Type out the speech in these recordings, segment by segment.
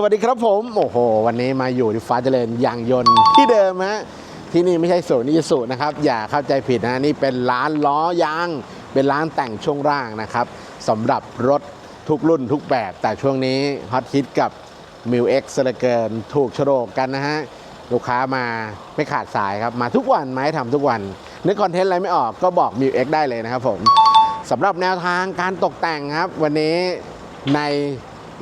สวัสดีครับผม โอ้โห วันนี้มาอยู่ที่ฟ้าเจริญยางยนต์ที่เดิมฮะที่นี่ไม่ใช่ศูนย์นิสุนะครับ อย่าเข้าใจผิดนะนี่เป็นร้านล้อยาง เป็นร้านแต่งช่วงล่างนะครับสำหรับรถทุกรุ่นทุกแบบ แต่ช่วงนี้ฮอตฮิตกับ m ิวเอ็กซ์เหลือเกินถูกโฉลกกันนะฮะลูกค้ามาไม่ขาดสายครับ มาทุกวันมาให้ทำทุกวัน นึกคอนเทนต์อะไรไม่ออกก็บอก m ิวเอ็กซ์ได้เลยนะครับผมสำหรับแนวทางการตกแต่งครับ วันนี้ใน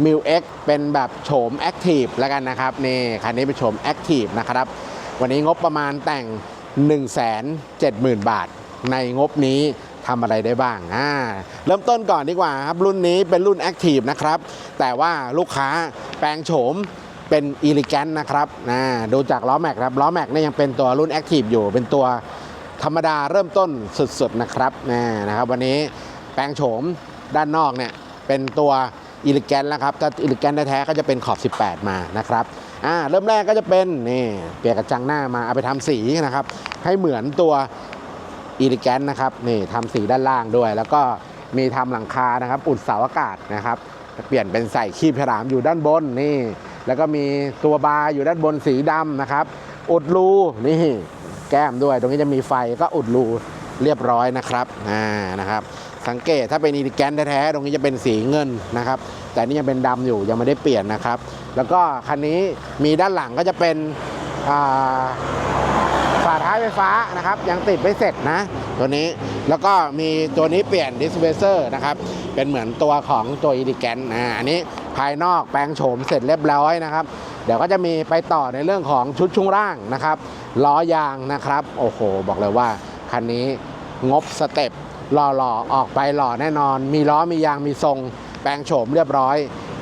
m ิวเอ็กเป็นแบบโฉมแอคทีฟแล้วกันนะครับนี่คันนี้เป็นโฉมแอคทีฟนะครับ วันนี้งบประมาณแต่ง 1 7 0 0 0 0 บาท ในงบนี้ทำอะไรได้บ้างอ่าเริ่มต้นก่อนดีกว่าครับรุ่นนี้เป็นรุ่นแอคทีฟนะครับ แต่ว่าลูกค้าแปลงโฉมเป็นอีลิแกนนะครับนะดูจากล้อแม็กครับล้อแม็กเนี่ยยังเป็นตัวรุ่นแอคทีฟอยู่ เป็นตัวธรรมดาเริ่มต้นสุดๆนะครับนะนะครับ วันนี้แปลงโฉมด้านนอกเนี่ยเป็นตัว อิลิแกนแล้วครับถ้าอิลิแกนแท้ๆก็จะเป็นขอบ 18 มานะครับอ่าเริ่มแรกก็จะเป็นนี่เปลี่ยนกระจังหน้ามาเอาไปทำสีนะครับ ให้เหมือนตัวอิลิแกนนะครับนี่ทำสีด้านล่างด้วย แล้วก็มีทำหลังคานะครับ อุดเสาอากาศนะครับเปลี่ยนเป็นใส่คีบฉลามอยู่ด้านบนนี่แล้วก็มีตัวบาร์อยู่ด้านบนสีดำนะครับ อุดรูนี่แก้มด้วย ตรงนี้จะมีไฟก็อุดรู เรียบร้อยนะครับอ่านะครับ สังเกตถ้าเป็นอีลิแกนแท้ๆตรงนี้จะเป็นสีเงินนะครับ แต่นี่ยังเป็นดำอยู่ยังไม่ได้เปลี่ยนนะครับ แล้วก็คันนี้มีด้านหลังก็จะเป็นอ่าฝาท้ายไฟฟ้านะครับยังติดไม่เสร็จนะ ตัวนี้แล้วก็มีตัวนี้เปลี่ยนดิสเพเซอร์นะครับเป็นเหมือนตัวของตัวอีดิแกนอ่าอันนี้ภายนอกแปลงโฉมเสร็จเรียบร้อยนะครับ เดี๋ยวก็จะมีไปต่อในเรื่องของชุดช่วงล่างนะครับล้อยางนะครับ โอ้โห บอกเลยว่า คันนี้งบสเต็ปหล่อๆ ออกไปหล่อแน่นอน มีล้อมียางมีทรง แปลงโฉมเรียบร้อย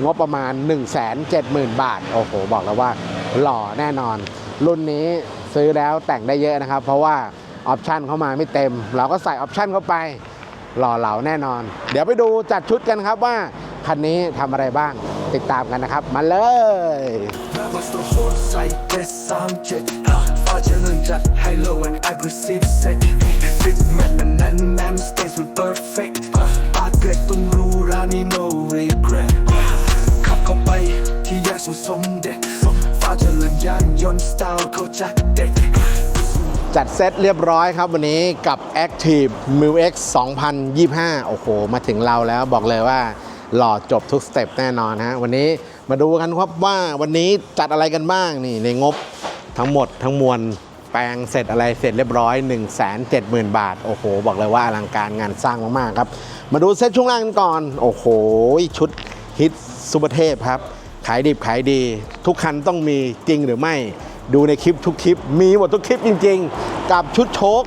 งบประมาณ 1 7 0 0 0 0 บาท โอ้โห บอกเลยว่าหล่อแน่นอน รุ่นนี้ซื้อแล้วแต่งได้เยอะนะครับ เพราะว่าออปชันเข้ามาไม่เต็ม เราก็ใส่ออปชันเข้าไปหล่อเหลาแน่นอน เดี๋ยวไปดูจัดชุดกันครับว่าคันนี้ทำอะไรบ้าง ติดตามกันนะครับ มาเลยจัดเจัดเซตเรียบร้อยครับวันนี้กับ Active m u x 2025 โอ้โห มาถึงเราแล้วบอกเลยว่า หล่อจบทุกสเต็ปแน่นอนฮะวันนี้มาดูกันครับว่าวันนี้จัดอะไรกันบ้างนี่ในงบทั้งหมดทั้งมวลแปลงเสร็จอะไรเสร็จเรียบร้อย 1 7 0 0 0 0 บาท โอ้โห บอกเลยว่าอลังการงานสร้างมาก ๆ ครับ มาดูเซตช่วงล่างกันก่อน โอ้โห ชุดฮิตซูเปอร์เทพครับ ขายดิบขายดี ทุกคันต้องมีจริงหรือไม่ ดูในคลิปทุกคลิป มีหมดทุกคลิปจริง ๆ กับชุดโชค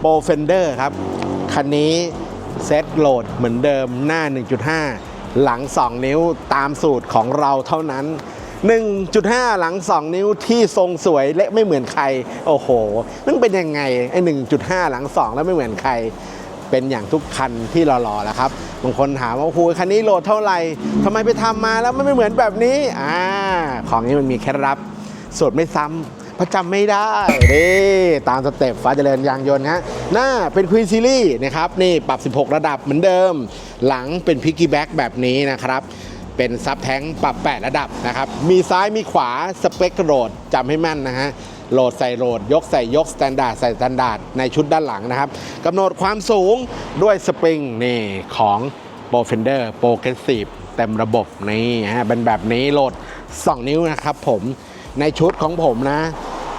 โปรเฟนเดอร์ครับ คันนี้เซตโหลดเหมือนเดิมหน้า 1.5 หลัง 2 นิ้วตามสูตรของเราเท่านั้น 1.5 หลัง 2 นิ้วที่ทรงสวยและไม่เหมือนใคร โอ้โห มันเป็นยังไงไอ้1.5 หลัง 2 แล้วไม่เหมือนใคร เป็นอย่างทุกคันที่หล่อๆแหละครับบางคนถามว่าโอ้โหคันนี้โหลดเท่าไหร่ทำไมไปทำมาแล้วมันไม่เหมือนแบบนี้อ่าของนี้มันมีเคล็ดลับสูตรไม่ซ้ำ พระจำไม่ได้นี่ตามสเต็ปฟ้าเจริญยางยนต์ฮะหน้าเป็นควีนซีรีส์นะครับนี่ปรับ 16 ระดับเหมือนเดิม หลังเป็นพิกกี้แบ็กแบบนี้นะครับเป็นซับแท้งปรับ 8 ระดับนะครับ มีซ้ายมีขวาสเปคโหลดจำให้แม่นนะฮะ โหลดใส่โหลด ยกใส่ยกสแตนดาร์ดใส่สแตนดาร์ดในชุดด้านหลังนะครับกำหนดความสูงด้วยสปริงนี่ของ p r o f e n d e r Progressive เต็มระบบนี่ฮะเป็นแบบนี้โหลด 2 นิ้วนะครับผม ในชุดของผมนะ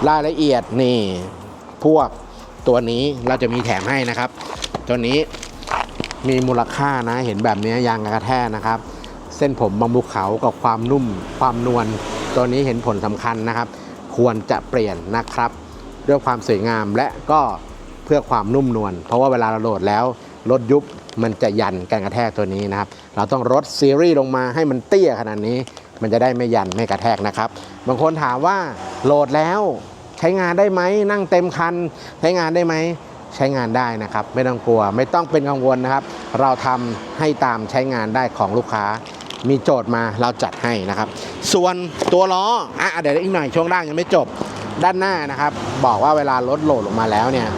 รายละเอียดนี่พวกตัวนี้เราจะมีแถมให้นะครับ ตัวนี้มีมูลค่านะ เห็นแบบนี้ยางกระแทกนะครับ เส้นผมบางภูเขากับความนุ่มความนวลตัวนี้เห็นผลสำคัญนะครับ ควรจะเปลี่ยนนะครับ ด้วยความสวยงามและก็เพื่อความนุ่มนวลเพราะว่าเวลาเราโหลดแล้วรถยุบมันจะยันการกระแทกตัวนี้นะครับ เราต้องลดซีรีส์ลงมาให้มันเตี้ยขนาดนี้ มันจะได้ไม่ยันไม่กระแทกนะครับ บางคนถามว่าโหลดแล้วใช้งานได้ไหมนั่งเต็มคัน ใช้งานได้ไหมใช้งานได้นะครับ ไม่ต้องกลัว ไม่ต้องเป็นกังวลนะครับ เราทำให้ตามใช้งานได้ของลูกค้า มีโจทย์มาเราจัดให้นะครับ ส่วนตัวล้ออะเดี๋ยวอีกหน่อยช่วงล่างยังไม่จบด้านหน้านะครับ บอกว่าเวลารถโหลดลงมาแล้วเนี่ย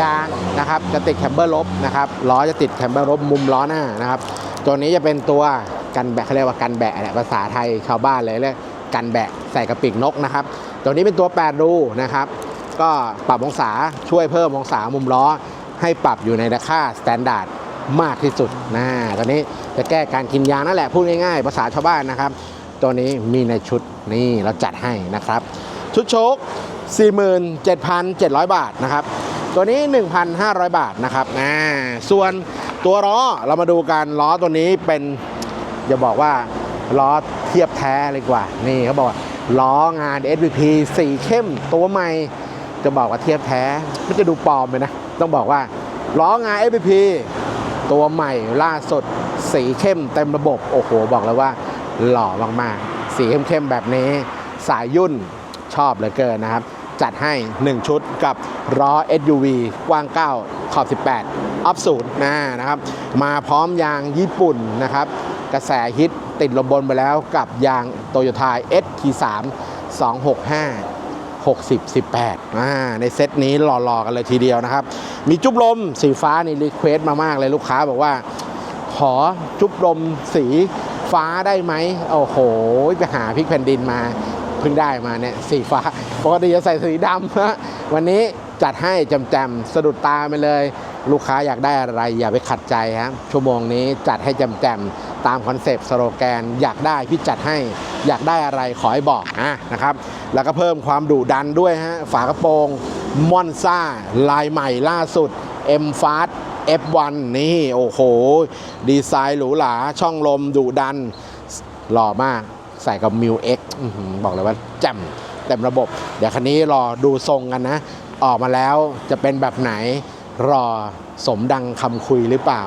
ยางนะครับจะติดแคมเบอร์ลบนะครับล้อจะติดแคมเบอร์ลบมุมล้อหน้านะครับ ตัวนี้จะเป็นตัว กันแบะเขาเรียกว่ากันแบะแหละภาษาไทยชาวบ้านเลยเรียกกันแบะใส่กระปีกนกนะครับ ตัวนี้เป็นตัว8รูนะครับ ก็ปรับองศาช่วยเพิ่มองศามุมล้อ ให้ปรับอยู่ในราคาสแตนดาร์ดมากที่สุดนะตอนนี้จะแก้การกินยางนั่นแหละพูดง่ายๆ ภาษาชาวบ้านนะครับ ตัวนี้มีในชุดนี่เราจัดให้นะครับ ชุดโชค47,700 บาทนะครับ ตัวนี้ 1,500 บาทนะครับอ่าส่วนตัวล้อเรามาดูกันล้อตัวนี้เป็น จะบอกว่าล้อเทียบแท้เลยกว่า นี่เขาบอกว่าล้องาน SVP สีเข้มตัวใหม่ จะบอกว่าเทียบแท้ไม่จะดูปลอมเลยนะ ต้องบอกว่าล้องาน SVP ตัวใหม่ล่าสุด สีเข้มเต็มระบบ โอ้โห บอกเลยว่า หล่อมากๆ สีเข้มๆแบบนี้ สายยุ่นชอบเหลือเกินนะครับ จัดให้ 1 ชุดกับล้อ SUV กว้าง 9 ขอบ 18อัพศูนย์นะนะครับ มาพร้อมยางญี่ปุ่นนะครับ กระแสฮิตติดลมบนไปแล้วกับยางโตโยต้า ST3 265 60 18อ่าในเซตนี้หล่อๆกันเลยทีเดียวนะครับ มีจุ๊บลมสีฟ้านี่รีเควสต์มามากเลยลูกค้าบอกว่า ขอจุ๊บลมสีฟ้าได้ไหมโอ้โห ไปหาพิกแผ่นดินมาเพิ่งได้มาเนี่ยสีฟ้าปกติจะใส่สีดำฮะวันนี้จัดให้จำๆสะดุดตาไปเลย ลูกค้าอยากได้อะไรอย่าไปขัดใจครับชั่วโมงนี้จัดให้จำแจ่มๆตามคอนเซปต์สโลแกน อยากได้พี่จัดให้อยากได้อะไรขอให้บอกอะนะครับ แล้วก็เพิ่มความดุดันด้วยฮะฝากระโปรงมอนซ่าลายใหม่ล่าสุด M f a s t F1 นี่โอ้โห ดีไซน์หรูหราช่องลมดุดัน หล่อมากใส่กับ m ิว X อื้อหือบอกเลยว่าแจ่มเต็มระบบ เดี๋ยวคันนี้รอดูทรงกันนะ ออกมาแล้วจะเป็นแบบไหน รอสมดังคำคุยหรือเปล่า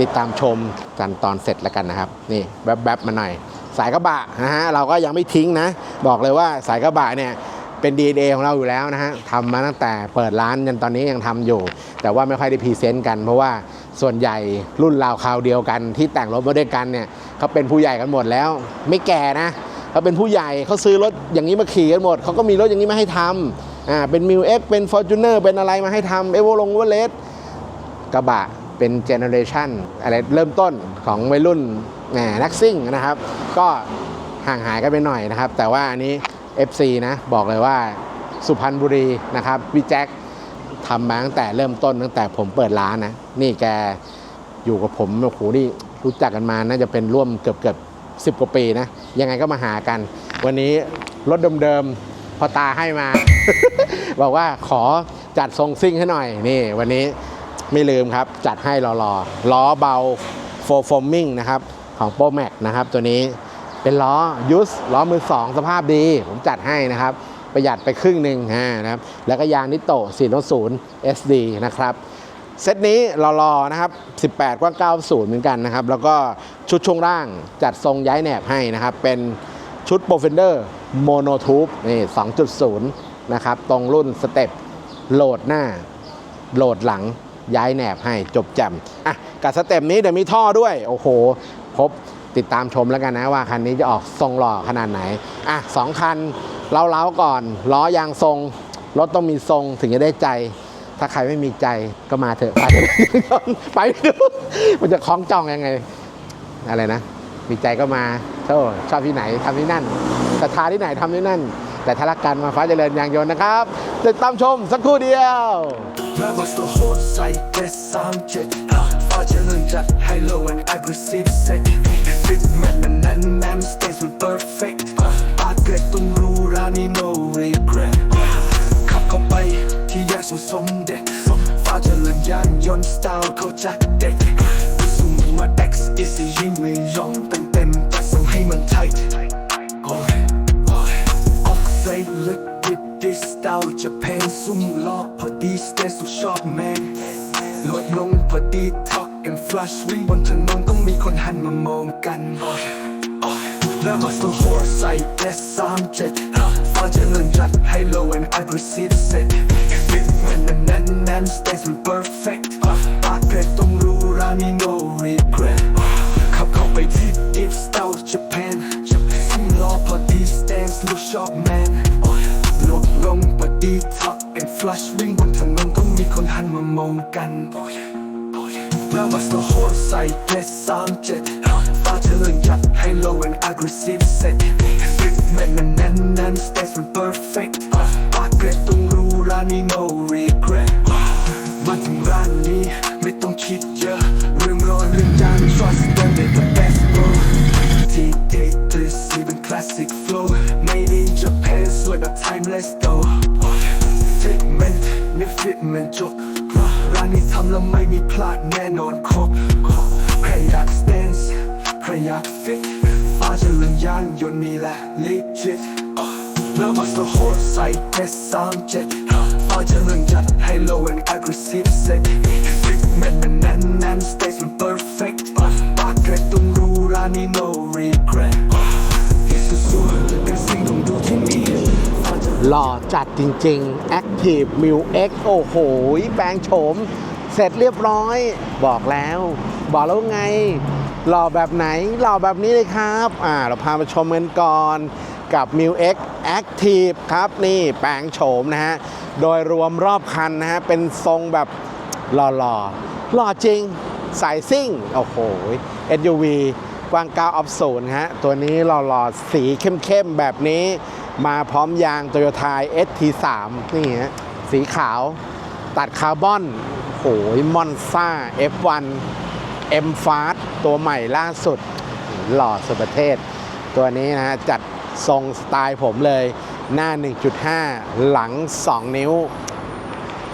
ติดตามชมกันตอนเสร็จแล้วกันนะครับ นี่แวบๆมาหน่อย สายกระบะนะฮะเราก็ยังไม่ทิ้งนะ บอกเลยว่าสายกระบะเนี่ยเป็น DNA ของเราอยู่แล้วนะฮะทำมาตั้งแต่เปิดร้านจนตอนนี้ยังทำอยู่ แต่ว่าไม่ค่อยได้พรีเซนต์กัน เพราะว่าส่วนใหญ่รุ่นราวคราวเดียวกัน ที่แต่งรถมาด้วยกันเนี่ยเขาเป็นผู้ใหญ่กันหมดแล้ว ไม่แก่นะเขาเป็นผู้ใหญ่เขาซื้อรถอย่างนี้มาขี่กันหมดเขาก็มีรถอย่างนี้มาให้ทำ อ่าเป็นมิวเอ็กเป็นฟอร์จูเนอร์เป็นอะไรมาให้ทำเอโวลงเวเลสกระบะเป็นเจเนอเรชันอะไรเริ่มต้นของวัยรุ่นแหนักซิ่งนะครับ ก็ห่างหายกันไปหน่อยนะครับ แต่ว่าอันนี้ FC นะ บอกเลยว่าสุพรรณบุรีนะครับพี่แจ็คทำมาตั้งแต่เริ่มต้นตั้งแต่ผมเปิดร้านนะ นี่แกอยู่กับผมโอ้โหนี่รู้จักกันมาน่าจะเป็นร่วมเกือบเกือบสิบกว่าปีนะ ยังไงก็มาหากัน วันนี้รถเดิมๆพอตาให้มา บอกว่าขอจัดทรงซิ่งให้หน่อยนี่ วันนี้ไม่ลืมครับ จัดให้รอๆล้อเบาโฟฟอร์มิงนะครับ ของโปรแม็กนะครับ ตัวนี้เป็นล้อยุสล้อมือสองสภาพดี ผมจัดให้นะครับ ประหยัดไปครึ่งหนึ่งอ่านะครับ แล้วก็ยางนิโต400 SD นะครับเซตนี้รอๆนะครับ 18 กว้าง 90 เหมือนกันนะครับ แล้วก็ชุดช่วงล่างจัดทรงย้ายแหนบให้นะครับ เป็นชุด p r o f e n d e r Mono Tube นี่ 2.0 นะครับ ตรงรุ่นสเต็ปโหลดหน้า โหลดหลังย้ายแหนบให้จบแจ่มอะกับสเต็ปนี้เดี๋ยวมีท่อด้วย โอ้โห พบติดตามชมแล้วกันนะว่าคันนี้จะออกทรงหล่อขนาดไหน อะสองคันเล้าๆก่อน ล้อยางทรง รถต้องมีทรงถึงจะได้ใจ ถ้าใครไม่มีใจก็มาเถอะ ไปไปดูมันจะคล้องจองยังไง อะไรนะ มีใจก็มาโธ่ชอบที่ไหนทำที่นั่นศรัทธาที่ไหนทำที่นั่น แต่ถ้ารักกันมาฟ้าเจริญยางยนต์นะครับ ติดตามชมสักครู่เดียวส่เกสมเจ็ดฟ้าจะเลื่อนจัดให้ low and aggressive set fit แม่นมันแน่นแน่น stays with perfect ปากเกร็ดต้องรู้รานี่ no regret ขับเข้าไปที่แยกสุสมเด็จฟ้าจะเลื่อนยานยนต์สไตล์เขาจัดเด็ดสุ่มมา X easy ยิ่งไม่ยอมเต็ม จะเพนซุ่มล้อพอดีสเตสุชอบแมนลดลงพอดีท็อกแอนฟลัชวิ่งบนถนนต้องมีคนหันมามองกันแล้วมาสู่หัวใส่เอสสามเจ็ดฟ้าจะเลื่อนจัดให้ low and aggressive set ฟิตมันน่นแน่นแน่น stays with perfect ปากเกร็ดต้องรู้รานี่ no regret ขับเข้าไปที่ deep style Japan ซึ่งล้อพอดี stance ลูกชอบแมนลดลง พอดีท็อป and flush วิ่งบนถนนต้องมีคนหันมามองกันแล้วมาสโตโฮใส่เกสสามเจ็ดฟ้าเจริญจัดให้ low and aggressive set ฟิตแมนมันแน่นแน่น stage มัน perfect ปากเกรดต้องรู้ร้านนี้ no regret มาถึงร้านนี้ไม่ต้องคิดเยอะ ม่ fitment จบร้านนี้ทำแล้วไม่มีพลาดแน่นอนครบใครอยาก stance ใครอยาก fit ฟ้าจะเรื่องยานยนต์นี่แหละ legit แล้วมาสโหดใส่เทสสามเจ็ดฟ้าจะเรื่องจัดให้ low and aggressive set ฟิตแมนมันแน่นแน่น stage มัน perfect ปากเกรดต้องรู้ร้านนี้ no regret หล่อจัดจริงๆ Active m i l X โอ้โห แปลงโฉม เสร็จเรียบร้อย บอกแล้ว บอกแล้วไง หล่อแบบไหน หล่อแบบนี้เลยครับ อ่า เราพามาชมกันก่อนกับ m i l X Active ครับ นี่แปลงโฉมนะฮะ โดยรวมรอบคันนะฮะ เป็นทรงแบบหล่อๆหล่อจริง สายซิ่ง โอ้โห SUV กว้าง9ออฟศูนย์ฮะ ตัวนี้หล่อๆ สีเข้มๆ แบบนี้ มาพร้อมยางโตโยต้า ST3 นี่ฮะสีขาวตัดคาร์บอนโหยมอนซ่า F1 M Fast ตัวใหม่ล่าสุด หล่อสุดประเทศ ตัวนี้นะฮะจัดทรงสไตล์ผมเลย หน้า 1.5 หลัง 2 นิ้ว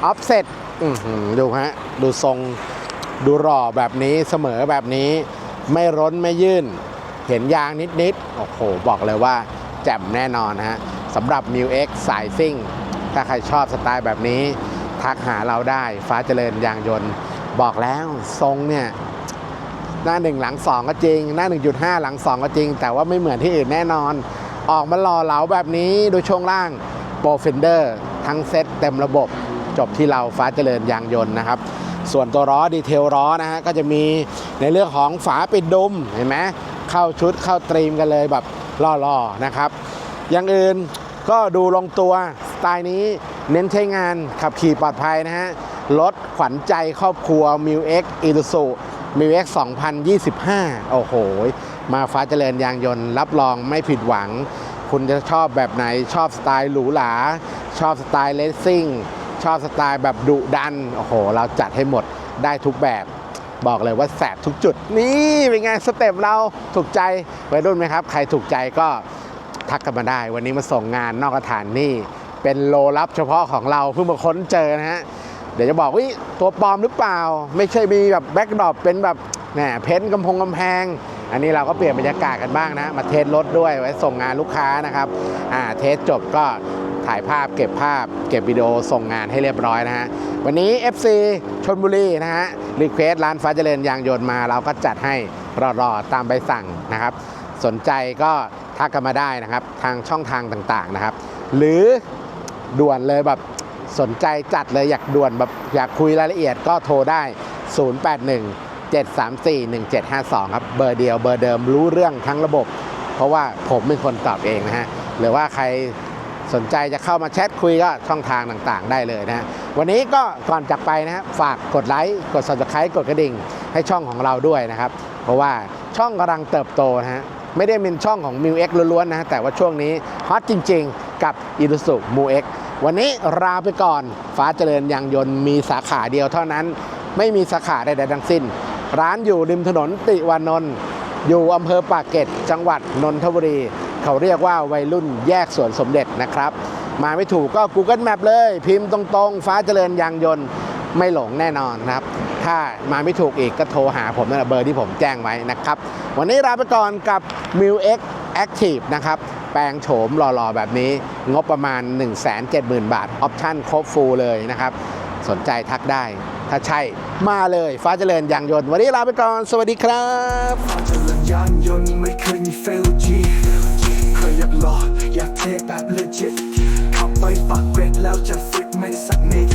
ออฟเซ็ตดูฮะ ดูทรงดูหล่อแบบนี้เสมอแบบนี้ ไม่ร้นไม่ยื่น เห็นยางนิดๆ โอ้โห บอกเลยว่า แจ่มแน่นอนฮะสำหรับ m ิ w X สายซิ่ง ถ้าใครชอบสไตล์แบบนี้ ทักหาเราได้ฟ้าเจริญยางยนต์ บอกแล้วทรงเนี่ย หน้า1หลัง2ก็จริง หน้า 1.5 หลัง2ก็จริง แต่ว่าไม่เหมือนที่อื่นแน่นอน ออกมาหล่อเหลาแบบนี้ดูช่วงล่างโปรเฟนเดอร์ทั้งเซตเต็มระบบจบที่เราฟ้าเจริญยางยนต์นะครับ ส่วนตัวล้อดีเทลล้อนะฮะก็จะมีในเรื่องของฝาปิดดุมเห็นไหมเข้าชุดเข้าตรีมกันเลยแบบ ล่อๆนะครับ อย่างอื่นก็ดูลงตัวสไตล์นี้เน้นใช้งานขับขี่ปลอดภัยนะฮะรถขวัญใจครอบครัว m i w X i l u s u m i w X 2025 โอ้โห มาฟ้าเจริญยางยนต์ รับรองไม่ผิดหวัง คุณจะชอบแบบไหนชอบสไตล์หรูหราชอบสไตล์เลสซิ่งชอบสไตล์แบบดุดัน โอ้โห เราจัดให้หมดได้ทุกแบบ บอกเลยว่าแสบทุกจุด นี่เป็นไงสเต็ปเราถูกใจวัยรุ่นไหมครับ ใครถูกใจก็ทักกันมาได้ วันนี้มาส่งงานนอกสถานนี่เป็นโลลับเฉพาะของเราเพิ่งมาค้นเจอนะฮะเดี๋ยวจะบอกว่าตัวปลอมหรือเปล่า ไม่ใช่มีแบบแบ็กดรอปเป็นแบบแหมเพ้นกำพงกำแพง อันนี้เราก็เปลี่ยนบรรยากาศกันบ้างนะ มาเทสรถด้วยไว้ส่งงานลูกค้านะครับอ่าเทสจบก็ ถ่ายภาพเก็บภาพ เก็บวิดีโอส่งงานให้เรียบร้อยนะฮะ วันนี้ FC ชนบุรีนะฮะรีเควสร้านฟ้าเจริญยางยนต์มา เราก็จัดให้รอๆตามใบสั่งนะครับ สนใจก็ทักกันมาได้นะครับ ทางช่องทางต่างๆนะครับ หรือด่วนเลยแบบสนใจจัดเลยอยากด่วนแบบอยากคุยรายละเอียดก็โทรได้ 081 734 1752 ครับ เบอร์เดียวเบอร์เดิมรู้เรื่องทั้งระบบ เพราะว่าผมเป็นคนตอบเองนะฮะ หรือว่าใคร สนใจจะเข้ามาแชทคุยก็ช่องทางต่างๆ ได้เลยนะฮะวันนี้ก็ก่อนจากไปนะฮะฝากกดไลค์กด subscribe กดกระดิ่ง ให้ช่องของเราด้วยนะครับ เพราะว่าช่องกำลังเติบโตนะฮะไม่ได้เป็นช่องของ m ิ w X ล้วนๆนะแต่ว่าช่วงนี้ฮอตจริง ๆ กับ i l u s u m u X วันนี้ลาไปก่อนฟ้าเจริญยางยนต์มีสาขาเดียวเท่านั้น ไม่มีสาขาใดๆทั้งสิ้น ร้านอยู่ริมถนนติวานนท์อยู่อำเภอปากเกร็ดจังหวัดนนทบุรี เขาเรียกว่าวัยรุ่นแยกสวนสมเด็จนะครับ มาไม่ถูกก็ Google Map เลย พิมพ์ตรงๆ ฟ้าเจริญยางยนต์ไม่หลงแน่นอนนะครับ ถ้ามาไม่ถูกอีกก็โทรหาผมนะเบอร์ที่ผมแจ้งไว้นะครับ วันนี้ลาไปก่อนกับ m i l X Active นะครับ แปลงโฉมหล่อๆ แบบนี้ งบประมาณ 170,000 บาท ออปชั่นครบฟูลเลยนะครับ สนใจทักได้ ถ้าใช่มาเลยฟ้าเจริญยางยนต์ วันนี้ลาไปก่อน สวัสดีครับ ฟ้าเจริญยานยนต์ไม่เคยมี fail G ียบร้อยอยากเทแบบ legit ขับไปปากเกรดแล้วจะฟิตไม่สักนิด